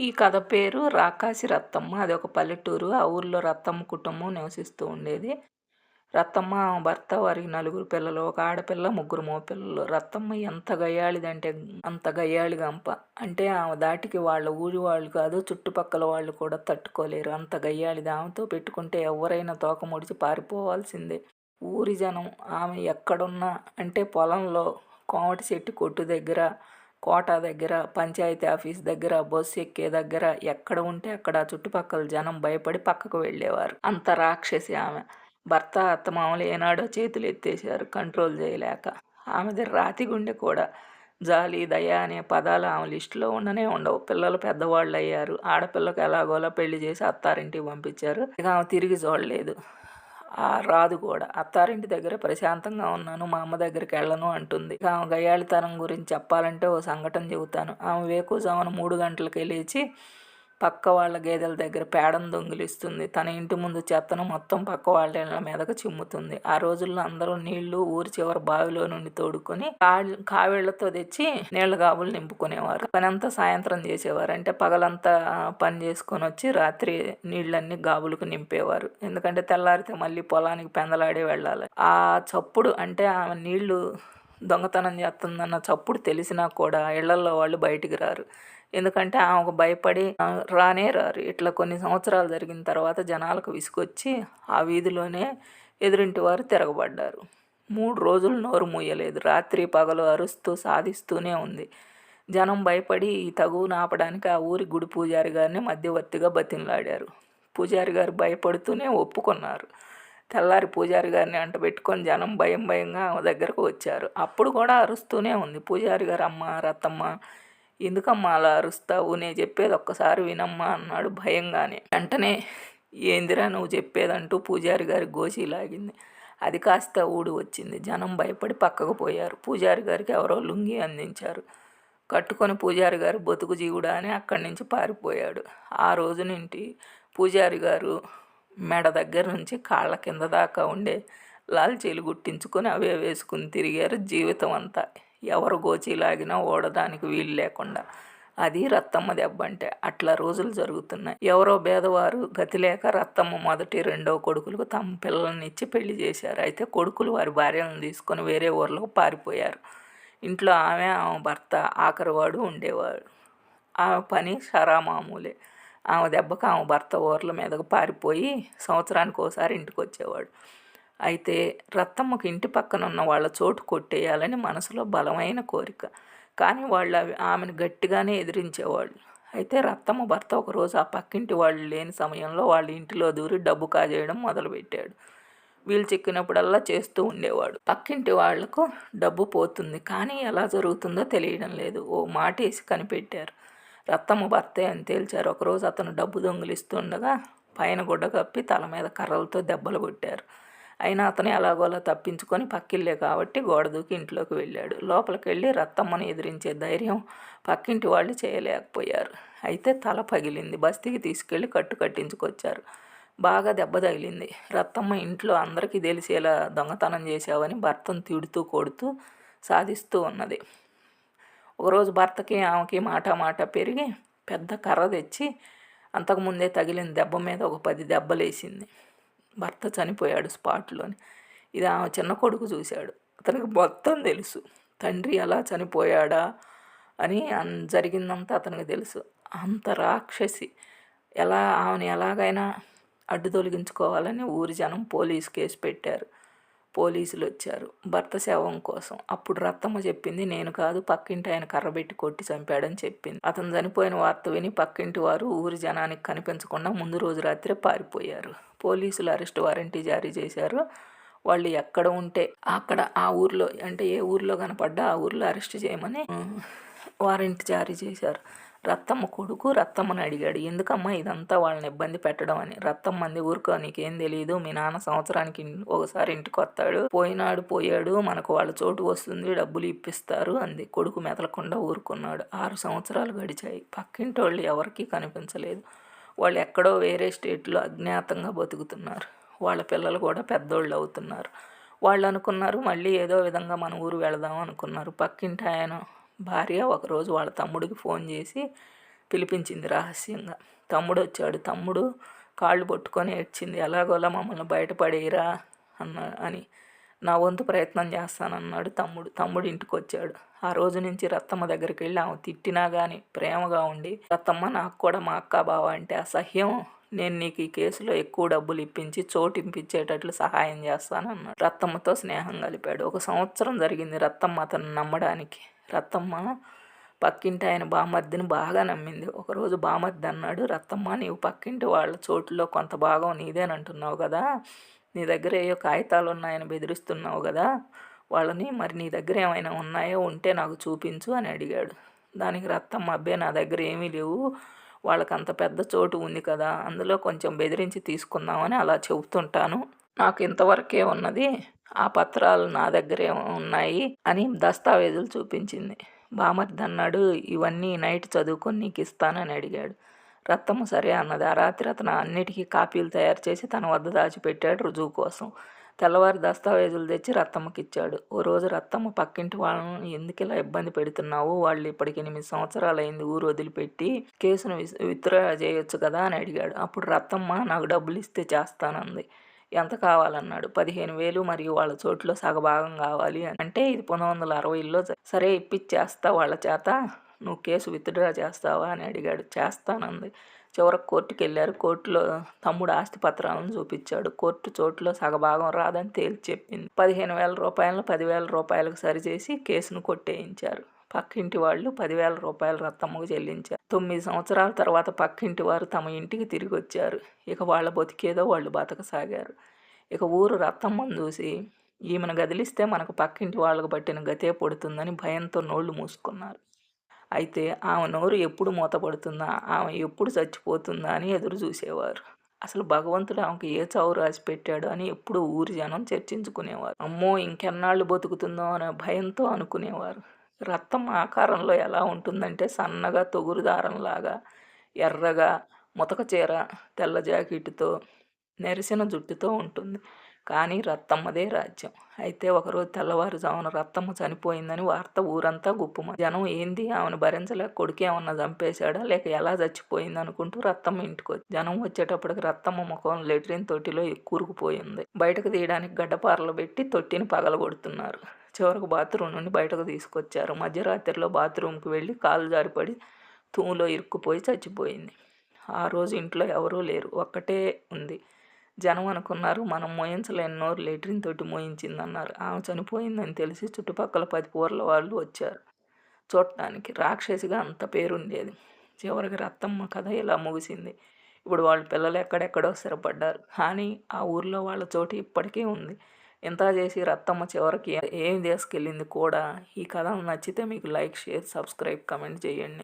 ఈ కథ పేరు రాకాసి రత్తమ్మ. అది ఒక పల్లెటూరు. ఆ ఊర్లో రత్తమ్మ కుటుంబం నివసిస్తూ ఉండేది. రత్తమ్మ ఆమె భర్త వారికి నలుగురు పిల్లలు ఒక ఆడపిల్ల ముగ్గురు మోపిల్లలు రత్తమ్మ ఎంత గయ్యాళిదంటే అంత గయ్యాళి గంప అంటే ఆమె దాటికి వాళ్ళ ఊరి వాళ్ళు కాదు చుట్టుపక్కల వాళ్ళు కూడా తట్టుకోలేరు. అంత గయ్యాళిది ఆమెతో పెట్టుకుంటే ఎవరైనా తోక ముడిచి పారిపోవాల్సిందే. ఊరి జనం ఆమె ఎక్కడున్నా అంటే పొలంలో కోమటి చెట్టు కొట్టు దగ్గర కోట దగ్గర పంచాయతీ ఆఫీస్ దగ్గర బస్సు ఎక్కే దగ్గర ఎక్కడ ఉంటే అక్కడ చుట్టుపక్కల జనం భయపడి పక్కకు వెళ్ళేవారు. అంత రాక్షసి ఆమె. భర్త అత్తమామలు ఏనాడో చేతులు ఎత్తేసారు కంట్రోల్ చేయలేక. ఆమెది రాతి గుండె కూడా. జాలి దయ అనే పదాలు ఆమె లిస్టులో ఉండనే ఉండవు. పిల్లలు పెద్దవాళ్ళు అయ్యారు. ఆడపిల్లకు ఎలాగోలా పెళ్ళి చేసి అత్తారింటికి పంపించారు. ఇక ఆమె తిరిగి చూడలేదు. రాదు కూడా. అత్తారింటి దగ్గర ప్రశాంతంగా ఉన్నాను మా అమ్మ దగ్గరికి వెళ్ళను అంటుంది. ఆమె గయ్యాళితనం గురించి చెప్పాలంటే ఓ సంఘటన చెబుతాను. ఆమె వేకుజామున మూడు గంటలకి లేచి పక్క వాళ్ళ గేదెల దగ్గర పేడను దొంగిలిస్తుంది. తన ఇంటి ముందు చెత్తను మొత్తం పక్క వాళ్ళ ఇళ్ళ మీదకు చిమ్ముతుంది. ఆ రోజుల్లో అందరూ నీళ్ళు ఊరి చివరి బావిలో నుండి తోడుకొని కావిళ్ళతో తెచ్చి నీళ్ళ గాబులు నింపుకునేవారు. పనంతా సాయంత్రం చేసేవారు. అంటే పగలంతా పని చేసుకొని వచ్చి రాత్రి నీళ్ళన్నీ గాబులకు నింపేవారు. ఎందుకంటే తెల్లారితే మళ్ళీ పొలానికి పెందలాడే వెళ్ళాలి. ఆ చప్పుడు అంటే ఆ నీళ్ళు దొంగతనం చేస్తుందన్న చప్పుడు తెలిసినా కూడా ఇళ్ళలో వాళ్ళు బయటికి రారు. ఎందుకంటే ఆమెకు భయపడి రానే రారు. ఇట్లా కొన్ని సంవత్సరాలు జరిగిన తర్వాత జనాలకు విసుకొచ్చి ఆ వీధిలోనే ఎదురింటి వారు తిరగబడ్డారు. మూడు రోజులు నోరు మూయలేదు. రాత్రి పగలు అరుస్తూ సాధిస్తూనే ఉంది. జనం భయపడి ఈ తగువు నాపడానికి ఆ ఊరి గుడి పూజారి గారిని మధ్యవర్తిగా బతిమలాడారు. పూజారి గారు భయపడుతూనే ఒప్పుకున్నారు. తెల్లారి పూజారి గారిని అంట పెట్టుకొని జనం భయం భయంగా ఆమె దగ్గరకు వచ్చారు. అప్పుడు కూడా అరుస్తూనే ఉంది. పూజారి గారు అమ్మ రత్తమ్మ ఎందుకమ్మా అలా అరుస్తావు? నేను చెప్పేది ఒక్కసారి వినమ్మా అన్నాడు భయంగానే. వెంటనే ఏందిరా నువ్వు చెప్పేదంటూ పూజారి గారి గోచి లాగింది. అది కాస్త ఊడి వచ్చింది. జనం భయపడి పక్కకు పోయారు. పూజారి గారికి ఎవరో లుంగి అందించారు. కట్టుకొని పూజారి గారు బతుకు జీవుడా అని అక్కడి నుంచి పారిపోయాడు. ఆ రోజు నుండి పూజారి గారు మెడ దగ్గర నుంచి కాళ్ళ కింద దాకా ఉండే లాల్చీలు గుట్టించుకొని అవే వేసుకుని తిరిగారు జీవితం అంతా ఎవరు గోచీలాగినా ఓడదానికి ఓడడానికి వీలు లేకుండా. అది రత్తమ్మ దెబ్బ అంటే అట్లా రోజులు జరుగుతున్నాయి. ఎవరో భేదవారు గతి లేక రత్తమ్మ మొదటి రెండో కొడుకులకు తమ పిల్లల్ని ఇచ్చి పెళ్ళి చేశారు. అయితే కొడుకులు వారి భార్యలను తీసుకొని వేరే ఊర్లకు పారిపోయారు. ఇంట్లో ఆమె ఆమె భర్త ఆఖరివాడు ఉండేవాడు. ఆమె పని మామూలే ఆమె దెబ్బకు ఆమె భర్త ఊర్ల మీదకు పారిపోయి సంవత్సరానికి ఒకసారి ఇంటికి వచ్చేవాడు అయితే రత్తమ్మకు ఇంటి పక్కన ఉన్న వాళ్ళ చోటు కొట్టేయాలని మనసులో బలమైన కోరిక. కానీ వాళ్ళు అవి ఆమెను గట్టిగానే ఎదిరించేవాళ్ళు. అయితే రత్తమ్మ భర్త ఒకరోజు ఆ పక్కింటి వాళ్ళు లేని సమయంలో వాళ్ళ ఇంటిలో దూరి డబ్బు కాజేయడం మొదలుపెట్టాడు. వీళ్ళు చిక్కినప్పుడల్లా చేస్తూ ఉండేవాడు. పక్కింటి వాళ్ళకు డబ్బు పోతుంది కానీ ఎలా జరుగుతుందో తెలియడం లేదు. ఓ మాట వేసి కనిపెట్టారు. రత్తమ్మ భర్తే అని తేల్చారు. ఒకరోజు అతను డబ్బు దొంగిలిస్తుండగా పైన గుడ్డ కప్పి తల మీద కర్రలతో దెబ్బలు కొట్టారు. అయినా అతను ఎలాగోలా తప్పించుకొని పక్కిల్లే కాబట్టి గోడ దూకి ఇంట్లోకి వెళ్ళాడు. లోపలికి వెళ్ళి రత్తమ్మను ఎదిరించే ధైర్యం పక్కింటి వాళ్ళు చేయలేకపోయారు. అయితే తల పగిలింది. బస్తీకి తీసుకెళ్ళి కట్టు కట్టించుకొచ్చారు. బాగా దెబ్బ తగిలింది. రత్తమ్మ ఇంట్లో అందరికీ తెలిసేలా దొంగతనం చేశావని భర్తను తిడుతూ కొడుతూ సాధిస్తూ ఉన్నది. ఒకరోజు భర్తకి ఆమెకి మాట మాట పెరిగి పెద్ద కర్ర తెచ్చి అంతకుముందే తగిలిన దెబ్బ మీద ఒక పది దెబ్బలేసింది. భర్త చనిపోయాడు స్పాట్లోని. ఇది ఆమె చిన్న కొడుకు చూశాడు. అతనికి మొత్తం తెలుసు. తండ్రి ఎలా చనిపోయాడా అని జరిగిందంతా అతనికి తెలుసు. అంత రాక్షసి. ఎలా ఆమెను ఎలాగైనా అడ్డు తొలగించుకోవాలని ఊరి జనం పోలీస్ కేసు పెట్టారు. పోలీసులు వచ్చారు భర్త శవం కోసం. అప్పుడు రత్తమ్మ చెప్పింది నేను కాదు పక్కింటి ఆయన కర్రబెట్టి కొట్టి చంపాడని చెప్పింది. అతను చనిపోయిన వార్త విని పక్కింటి వారు ఊరి జనానికి కనిపించకుండా ముందు రోజు రాత్రి పారిపోయారు. పోలీసులు అరెస్ట్ వారెంటీ జారీ చేశారు. వాళ్ళు ఎక్కడ ఉంటే అక్కడ ఆ ఊర్లో అంటే ఏ ఊర్లో కనపడ్డా ఆ ఊర్లో అరెస్ట్ చేయమని వారెంట్ జారీ చేశారు. రత్తమ్మ కొడుకు రత్తమ్మని అడిగాడు. ఎందుకమ్మా ఇదంతా వాళ్ళని ఇబ్బంది పెట్టడం అని? రత్తమ్మ అంది ఊరుకో నీకేం తెలియదు మీ నాన్న సంవత్సరానికి ఒకసారి ఇంటికి వస్తాడు. పోయినాడు పోయాడు. మనకు వాళ్ళ చోటు వస్తుంది. డబ్బులు ఇప్పిస్తారు అంది. కొడుకు మెదలకుండా ఊరుకున్నాడు. ఆరు సంవత్సరాలు గడిచాయి. పక్కింటి వాళ్ళు ఎవరికీ కనిపించలేదు. వాళ్ళు ఎక్కడో వేరే స్టేట్లో అజ్ఞాతంగా బతుకుతున్నారు. వాళ్ళ పిల్లలు కూడా పెద్దోళ్ళు అవుతున్నారు. వాళ్ళు అనుకున్నారు మళ్ళీ ఏదో విధంగా మన ఊరు వెళదాం అనుకున్నారు. పక్కింటి ఆయన భార్య ఒకరోజు వాళ్ళ తమ్ముడికి ఫోన్ చేసి పిలిపించింది రహస్యంగా. తమ్ముడు వచ్చాడు తమ్ముడు కాళ్ళు పట్టుకొని ఏడ్చింది. ఎలాగోలా మమ్మల్ని బయటపడేయరా అన్న అని నా వంతు ప్రయత్నం చేస్తానన్నాడు తమ్ముడు. తమ్ముడు ఇంటికి వచ్చాడు ఆ రోజు నుంచి రత్తమ్మ దగ్గరికి వెళ్ళి ఆమె తిట్టినా కానీ ప్రేమగా ఉండి రత్తమ్మ నాకు కూడా మా అక్క బావ అంటే అసహ్యం. నేను నీకు ఈ కేసులో ఎక్కువ డబ్బులు ఇప్పించి చోటు ఇప్పించేటట్లు సహాయం చేస్తాను అన్నాడు రత్తమ్మతో స్నేహం కలిపాడు. ఒక సంవత్సరం జరిగింది రత్తమ్మ అతను నమ్మడానికి. రత్తమ్మ పక్కింటి ఆయన బామర్దిని బాగా నమ్మింది. ఒకరోజు బామర్ది అన్నాడు రత్తమ్మ నీవు పక్కింటి వాళ్ళ చోటులో కొంత భాగం నీదేనంటున్నావు కదా? నీ దగ్గర ఏయో కాగితాలు ఉన్నాయని బెదిరిస్తున్నావు కదా? వాళ్ళని మరి నీ దగ్గర ఏమైనా ఉన్నాయో ఉంటే నాకు చూపించు అని అడిగాడు. దానికి రత్తమ్మ అబ్బే నా దగ్గర ఏమీ లేవు. వాళ్ళకి అంత పెద్ద చోటు ఉంది కదా అందులో కొంచెం బెదిరించి తీసుకుందామని అలా చెబుతుంటాను. నాకు ఇంతవరకే ఉన్నది ఆ పత్రాలు నా దగ్గరే ఉన్నాయి అని దస్తావేజులు చూపించింది. బామర్ది అన్నాడు ఇవన్నీ నైట్ చదువుకొని నీకు ఇస్తానని అడిగాడు. రత్తము సరే అన్నది. ఆ రాత్రి అతను అన్నిటికీ కాపీలు తయారు చేసి తన వద్ద దాచిపెట్టాడు రుజువు కోసం. తెల్లవారి దస్తావేజులు తెచ్చి రత్తమ్మకి ఇచ్చాడు ఓ రోజు రత్తమ్మ పక్కింటి వాళ్ళను ఎందుకు ఇలా ఇబ్బంది పెడుతున్నావు? వాళ్ళు ఇప్పటికి ఎనిమిది సంవత్సరాలు అయింది ఊరు వదిలిపెట్టి కేసును విత్డ్రా చేయొచ్చు కదా అని అడిగాడు. అప్పుడు రత్తమ్మ నాకు డబ్బులు ఇస్తే చేస్తానంది. ఎంత కావాలన్నాడు? పదిహేను వేలు మరియు వాళ్ళ చోట్లో సగభాగం కావాలి అంటే ఇది పంతొమ్మిది వందల అరవైలో సరే ఇప్పిచ్చేస్తా వాళ్ళ చేత. నువ్వు కేసు విత్డ్రా చేస్తావా? అని అడిగాడు. చేస్తానంది. చివరకు కోర్టుకి వెళ్ళారు కోర్టులో తమ్ముడు ఆస్తి పత్రాలను చూపించాడు. కోర్టు చోటులో సగభాగం రాదని తేల్చి చెప్పింది. పదిహేను వేల రూపాయలను పదివేల రూపాయలకు సరిచేసి కేసును కొట్టేయించారు. పక్కింటి వాళ్ళు పదివేల రూపాయలు రత్తమ్మకు చెల్లించారు. తొమ్మిది సంవత్సరాల తర్వాత పక్కింటి వారు తమ ఇంటికి తిరిగి వచ్చారు. ఇక వాళ్ళ బతికేదో వాళ్ళు బతకసాగారు. ఇక ఊరు రత్తమ్మను చూసి ఈమెను గదిలిస్తే మనకు పక్కింటి వాళ్ళకు పట్టిన గతే పడుతుందని భయంతో నోళ్ళు మూసుకున్నారు. అయితే ఆమె నోరు ఎప్పుడు మూతపడుతుందా? ఆమె ఎప్పుడు చచ్చిపోతుందా అని ఎదురు చూసేవారు. అసలు భగవంతుడు ఆమెకు ఏ చావు రాసి పెట్టాడు అని ఎప్పుడు ఊరి జనం చర్చించుకునేవారు. అమ్మో ఇంకెన్నాళ్ళు బతుకుతుందో అనే భయంతో అనుకునేవారు. రక్తం ఆకారంలో ఎలా ఉంటుందంటే సన్నగా తొగురు దారంలాగా ఎర్రగా ముతక చీర తెల్ల జాకెట్తో నెరిసిన జుట్టుతో ఉంటుంది. కానీ రత్తమ్మదే రాజ్యం. అయితే ఒకరోజు తెల్లవారుజామున రత్తమ్మ చనిపోయిందని వార్త ఊరంతా గుప్పుమ జనం ఏంది? ఆమెను భరించలేక కొడుకు ఏమన్నా చంపేశాడా? లేక ఎలా చచ్చిపోయింది అనుకుంటూ రత్తమ్మ ఇంటికి వచ్చి జనం వచ్చేటప్పటికి రత్తమ్మ ముఖం లెట్రిన్ తొట్టిలో కూరుకుపోయింది. బయటకు తీయడానికి గడ్డపారలు పెట్టి తొట్టిని పగలగొడుతున్నారు. చివరకు బాత్రూమ్ నుండి బయటకు తీసుకొచ్చారు. మధ్యరాత్రిలో బాత్రూమ్కి వెళ్ళి కాలు జారిపడి తూములో ఇరుక్కుపోయి చచ్చిపోయింది. ఆ రోజు ఇంట్లో ఎవరూ లేరు. ఒక్కటే ఉంది. జనం అనుకున్నారు మనం మోయించలేని నోరు లెట్రిన్ తోటి మోయించిందన్నారు. ఆమె చనిపోయిందని తెలిసి చుట్టుపక్కల పది పూర్ల వాళ్ళు వచ్చారు. చూడటానికి రాక్షసిగా అంత పేరుండేది. చివరికి రత్తమ్మ కథ ఇలా ముగిసింది. ఇప్పుడు వాళ్ళ పిల్లలు ఎక్కడెక్కడో స్థిరపడ్డారు. కానీ ఆ ఊర్లో వాళ్ళ చోటు ఇప్పటికీ ఉంది. ఇంత చేసి రత్తమ్మ చివరికి ఏం తీసుకెళ్ళింది కూడా ఈ కథ నచ్చితే మీకు లైక్ షేర్ సబ్స్క్రైబ్ కమెంట్ చేయండి.